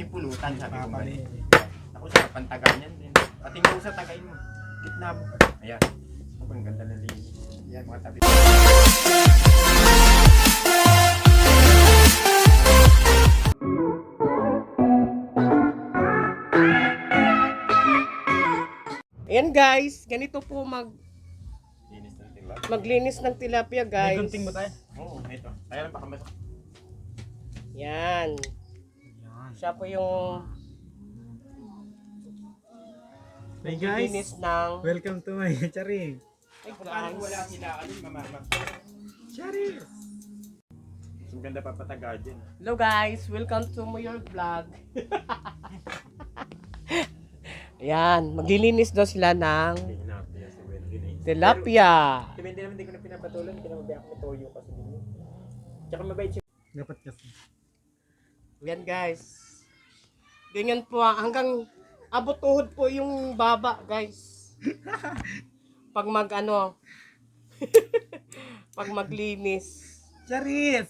kasi pulutan, sabi ko ganun. Ako sa pantagan yan din. Pati mo sa tagayin mo. Gitna mo. Ayan. Ako, ang ganda ng linis. Yan, mga tabi. Ayan guys, ganito po mag Linis ng tila. maglinis ng tilapia May guys. gunting ba tayo? Oo, ito. Kaya lang pakamasok. Yan. Yan. Siya po yung Hey linis guys, ng welcome to my charing. Ay Paano wala guys. sila, ano, mamamak. Charing! Mas maganda pa pataga dyan. Hello guys, welcome to my vlog. Ayan, maglilinis daw sila ng Pinapia si Wendy na yun. tilapia. Si Wendy naman hindi ko na pinapatulan. Hindi ko na mabiyak ng toyo kasi din yun. Tsaka mabait siya. Dapat kasi. Ayan guys. Ganyan po ah, hanggang abot tuhod po yung baba guys. Pag mag ano, pag maglinis. Charis!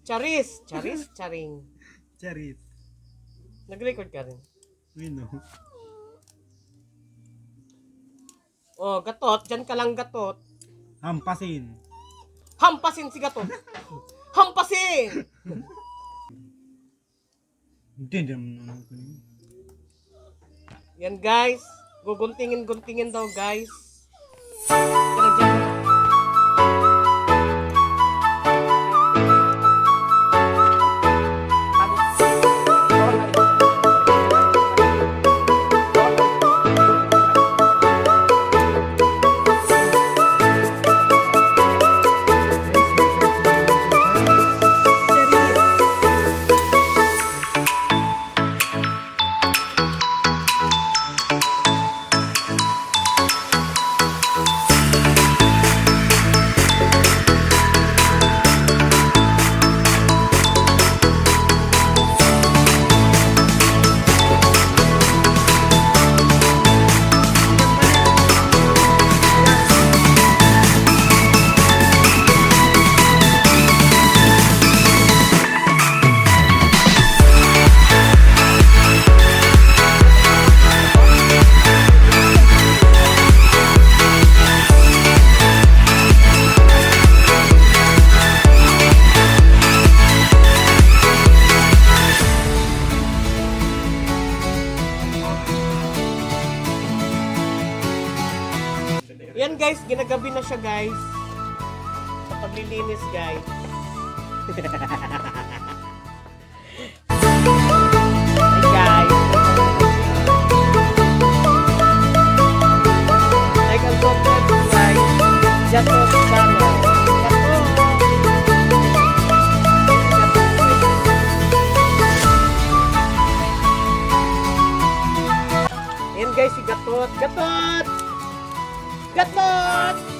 Charis, charis, charing. Charis. Nag-record ka rin. We know. Oh, gatot, dyan ka lang gatot. Hampasin. Hampasin si gatot. Hampasin! Hindi, hindi naman. Yan guys, guguntingin-guntingin daw guys. Ginagabi na siya guys. Sa paglilinis guys. Hey guys. Like and subscribe guys. Jato channel. Guys, si Gatot. Gatot! Gatot!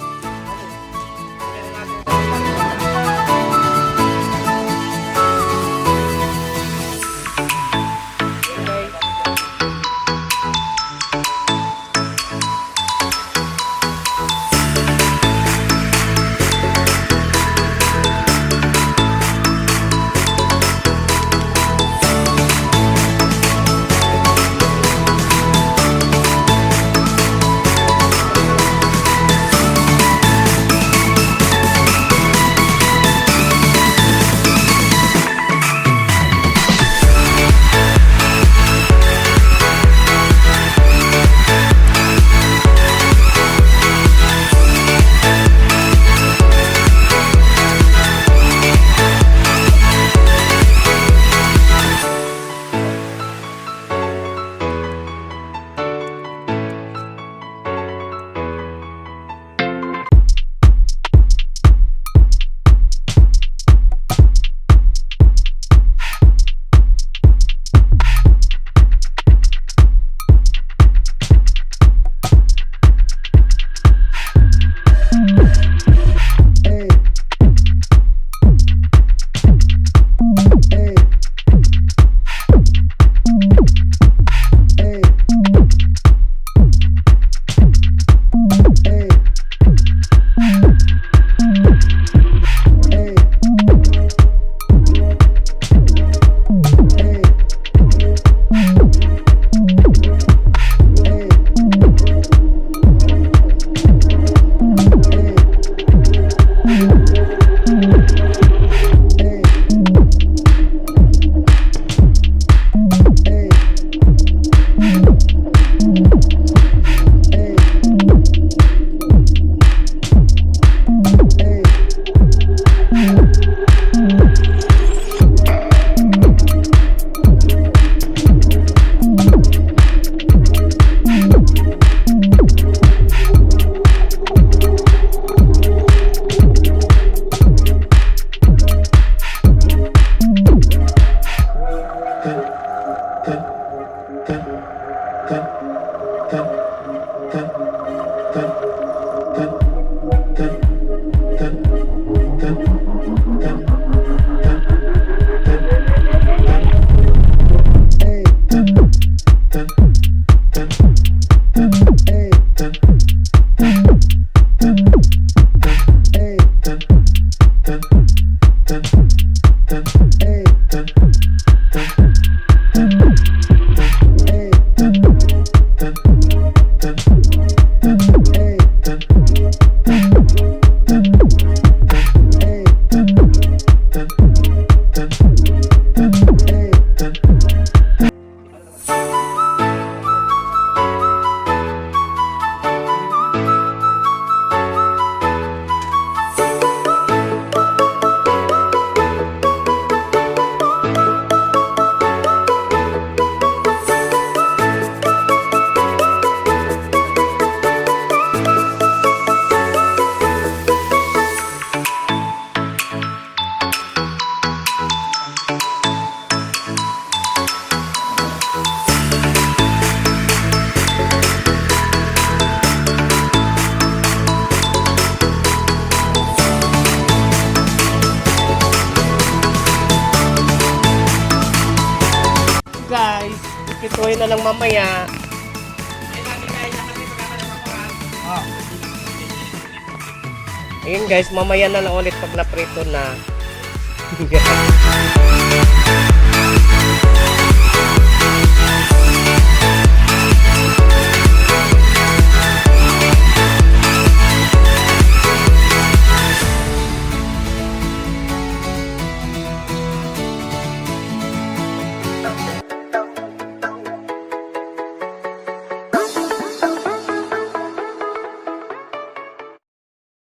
Ituloy na lang mamaya. Ayun guys, mamaya na lang ulit pag naprito na.